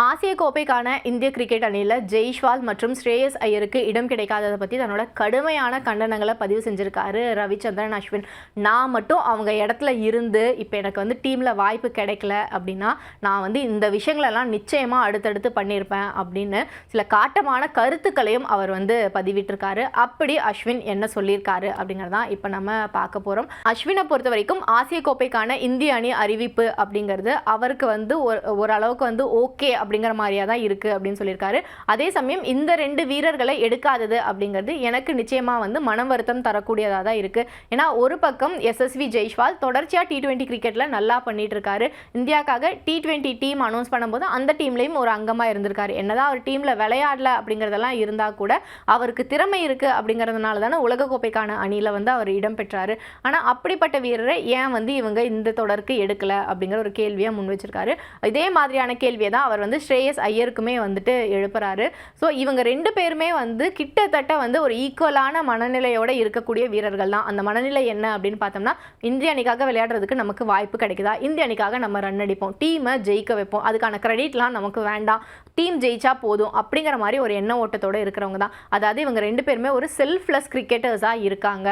ஆசிய கோப்பைக்கான இந்திய கிரிக்கெட் அணியில் ஜெய்ஷ்வால் மற்றும் ஸ்ரேயஸ் ஐயருக்கு இடம் கிடைக்காததை பற்றி தன்னோட கடுமையான கண்டனங்களை பதிவு செஞ்சுருக்காரு ரவிச்சந்திரன் அஸ்வின். நான் மட்டும் அவங்க இடத்துல இருந்து இப்போ எனக்கு வந்து டீமில் வாய்ப்பு கிடைக்கல அப்படின்னா நான் வந்து இந்த விஷயங்களெல்லாம் நிச்சயமாக அடுத்தடுத்து பண்ணியிருப்பேன் அப்படின்னு சில காட்டமான கருத்துக்களையும் அவர் வந்து பதிவிட்டிருக்காரு. அப்படி அஸ்வின் என்ன சொல்லியிருக்காரு அப்படிங்கிறதான் இப்போ நம்ம பார்க்க போகிறோம் அஸ்வினை பொறுத்த வரைக்கும் ஆசிய கோப்பைக்கான இந்திய அணி அறிவிப்பு அப்படிங்கிறது அவருக்கு வந்து ஒரு ஓரளவுக்கு வந்து ஓகே அப்படிங்கிற மாதிரியா தான் இருக்குது அப்படின்னு சொல்லியிருக்காரு. அதே சமயம் இந்த ரெண்டு வீரர்களை எடுக்காதது அப்படிங்கிறது எனக்கு நிச்சயமாக வந்து மனம் வருத்தம் தரக்கூடியதாக தான் இருக்குது ஏன்னா ஒரு பக்கம் எஸ்எஸ்வி ஜெய்ஷ்வால் தொடர்ச்சியாக டி டுவெண்ட்டி கிரிக்கெட்டில் நல்லா பண்ணிட்டு இருக்காரு இந்தியாவுக்காக டி டுவெண்ட்டி டீம் அனௌன்ஸ் பண்ணும்போது அந்த டீம்லேயும் ஒரு அங்கமாக இருந்திருக்காரு. என்னதான் அவர் டீமில் விளையாடல அப்படிங்கிறதெல்லாம் இருந்தால் கூட அவருக்கு திறமை இருக்குது அப்படிங்கிறதுனால தானே உலகக்கோப்பைக்கான அணியில் வந்து அவர் இடம் பெற்றாரு. ஆனால் அப்படிப்பட்ட வீரரை ஏன் வந்து இவங்க இந்த தொடருக்கு எடுக்கல அப்படிங்கிற ஒரு கேள்வியை முன் வச்சிருக்காரு. இதே மாதிரியான கேள்வியை தான் அவர் வந்து ஸ்ரேயஸ் ஐயருக்குமே வந்துட்டு எழுப்புறாரு. ஸோ இவங்க ரெண்டு பேருமே வந்து கிட்டத்தட்ட வந்து ஒரு ஈக்குவலான மனநிலையோட இருக்கக்கூடிய வீரர்கள் தான். அந்த மனநிலை என்ன அப்படின்னு பார்த்தோம்னா இந்திய அணிக்காக விளையாடுறதுக்கு நமக்கு வாய்ப்பு கிடைக்குதா? இந்திய அணிக்காக நம்ம ரன் அடிப்போம். டீமை ஜெயிக்க வைப்போம். அதுக்கான கிரெடிட்லாம் நமக்கு வேண்டாம். டீம் ஜெயிச்சா போதும் அப்படிங்கிற மாதிரி ஒரு எண்ண ஓட்டத்தோடு இருக்கிறவங்க தான். அதாவது இவங்க ரெண்டு பேருமே ஒரு செல்ஃப்லெஸ் கிரிக்கெட்டர்ஸாக இருக்காங்க.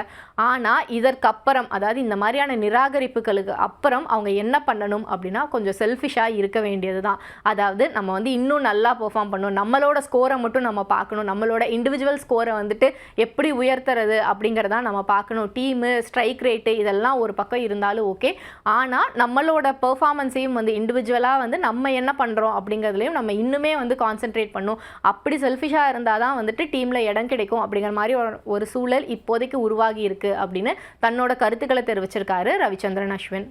ஆனால் இதற்கப்புறம் அதாவது இந்த மாதிரியான நிராகரிப்புகளுக்கு அப்புறம் அவங்க என்ன பண்ணணும் அப்படின்னா கொஞ்சம் செல்ஃபிஷாக இருக்க வேண்டியது தான். அதாவது நம்ம வந்து இன்னும் நல்லா பெர்ஃபார்ம் பண்ணணும். நம்மளோட ஸ்கோரை மட்டும் நம்ம பார்க்கணும். நம்மளோட இண்டிவிஜுவல் ஸ்கோரை வந்துட்டு எப்படி உயர்த்துறது அப்படிங்கிறதா நம்ம பார்க்கணும். டீமு ஸ்ட்ரைக் ரேட்டு இதெல்லாம் ஒரு பக்கம் இருந்தாலும் ஓகே ஆனால் நம்மளோட பெர்ஃபார்மன்ஸையும் வந்து இண்டிவிஜுவலாக வந்து நம்ம என்ன பண்ணுறோம் அப்படிங்கிறதுலையும் நம்ம இன்னுமே வந்து கான்சென்ட்ரேட் பண்ணும். அப்படி செல்ஃபிஷாக இருந்தால் தான் வந்துட்டு டீமில் இடம் கிடைக்கும் அப்படிங்கிற மாதிரி ஒரு- ஒரு சூழல் இப்போதைக்கு உருவாகி இருக்கு அப்படின்னு தன்னோட கருத்துக்களை தெரிவிச்சிருக்காரு ரவிச்சந்திரன் அஸ்வின்.